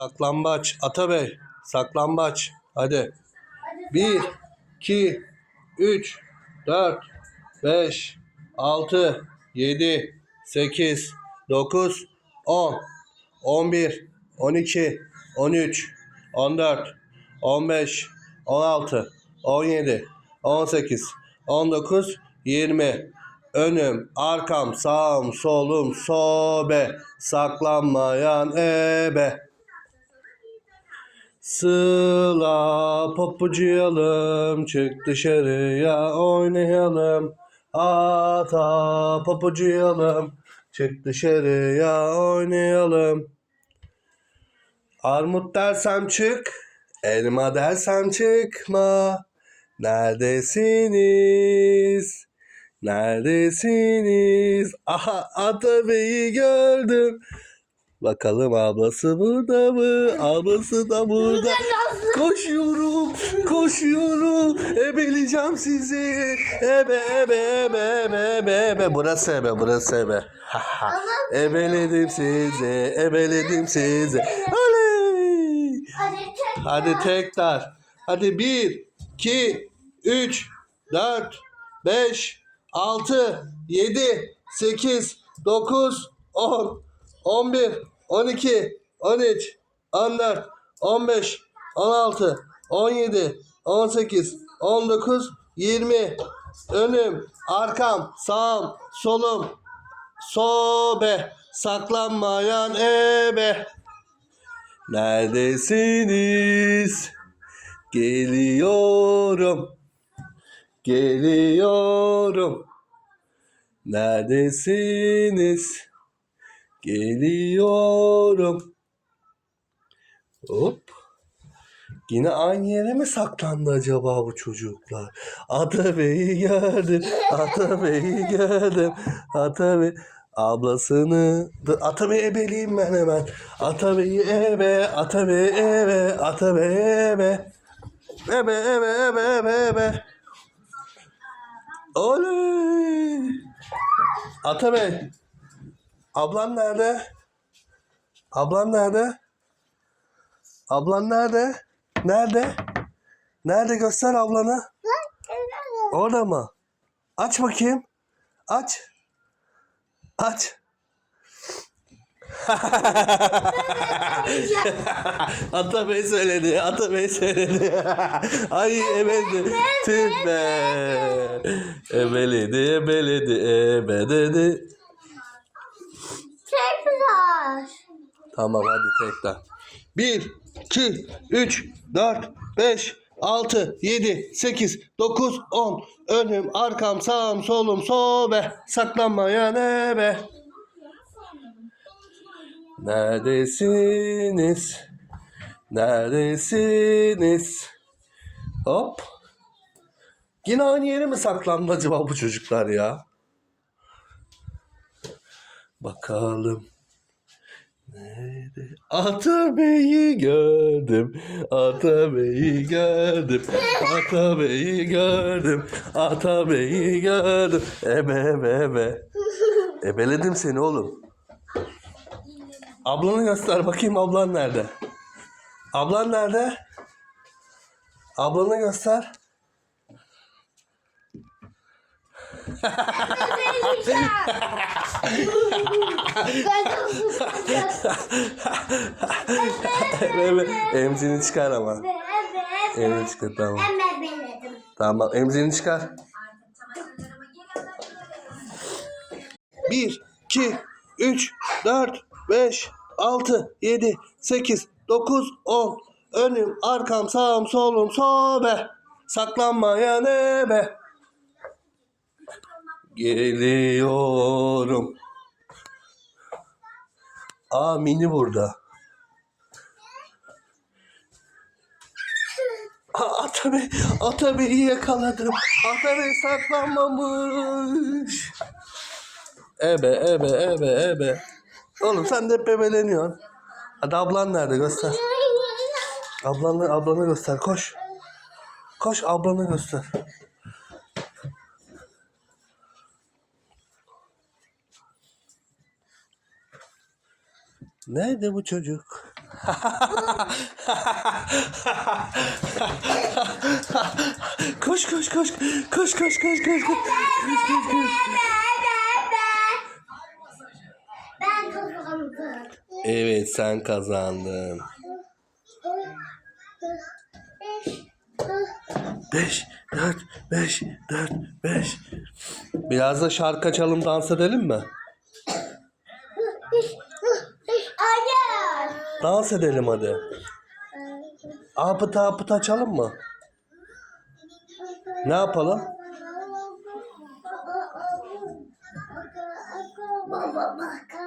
Saklambaç. Atabey. Saklambaç. Hadi. 1, 2, 3, 4, 5, 6, 7, 8, 9, 10, 11, 12, 13, 14, 15, 16, 17, 18, 19, 20. Önüm, arkam, sağım, solum, sobe. Saklanmayan ebe. Sıla papucuyalım, çık dışarıya oynayalım. Ata papucuyalım, çık dışarıya oynayalım. Armut dersem çık, elma dersem çıkma. Neredesiniz? Neredesiniz? Aha Atabey'i gördüm. Bakalım ablası burada mı? Ablası da burada. Koşuyorum, koşuyorum. Ebeleyeceğim sizi. Ebe, ebe, ebe, ebe, ebe, ebe. Burası ebe, burası ebe. Ebeledim sizi, ebeledim sizi. Oley! Hadi tekrar. Hadi bir, iki, üç, dört, beş, altı, yedi, sekiz, dokuz, on, on bir, on iki, on üç, on dört, on beş, on altı, on yedi, on sekiz, on dokuz, yirmi. Önüm, arkam, sağım, solum, sobe, saklanmayan ebe. Neredesiniz? Geliyorum. Geliyorum. Neredesiniz? Geliyorum. Hop. Yine aynı yere mi saklandı acaba bu çocuklar? Atabey'i gördüm. Atabey'i gördüm. Atabey. Ablasını. Dur, Atabey ebeleyim ben hemen. Atabey'i ebe. Atabey ebe. Atabey ebe. Ebe ebe ebe ebe ebe. Oley. Atabey. Ablan nerede? Ablan nerede? Ablan nerede? Nerede? Nerede göster ablanı? Orada mı? Aç bakayım. Aç. Aç. Atabey söyledi. Atabey söyledi. Ay ebeledi. Tüh be. Ebeledi, ebeledi, ebeledi. Tekrar. Tamam hadi tekrar. 1, 2, 3, 4, 5, 6, 7, 8, 9, 10. Önüm, arkam, sağım, solum, sobe. Saklanmayan ebe. Neredesiniz? Neredesiniz? Hop. Yine aynı yere mi saklandı acaba bu çocuklar ya? Bakalım. Nerede? Atabey'i gördüm. Atabey'i gördüm. Atabey'i gördüm. Atabey'i gördüm. Ebe ebe ebe. Ebeledim seni oğlum. Ablanı göster bakayım ablan nerede? Ablan nerede? Ablanı göster. Ebe, emzini çıkar ama. Emzini çıkar tamam. Tamam emzini çıkar. Bir, iki, üç, dört, beş, altı, yedi, sekiz, dokuz, on. Önüm, arkam, sağım, solum, sobe. Saklanmayan ebe. Geliyorum. Aa mini burada. Aa, Atabey, Atabey'i yakaladım. Atabey saklanmamış. Ebe, ebe, ebe, ebe. Oğlum sen de hep ebeleniyorsun. Hadi ablan nerede göster. Ablanı, ablanı göster koş. Koş ablanı göster. Nerede bu çocuk? koş koş koş koş koş koş koş koş koş koş koş Ben kazandım. Evet sen kazandın. Beş, dört, beş, dört, beş. Biraz da şarkı açalım dans edelim mi? Dans edelim hadi. Apıta apıta açalım mı? Ne yapalım? Baba baka.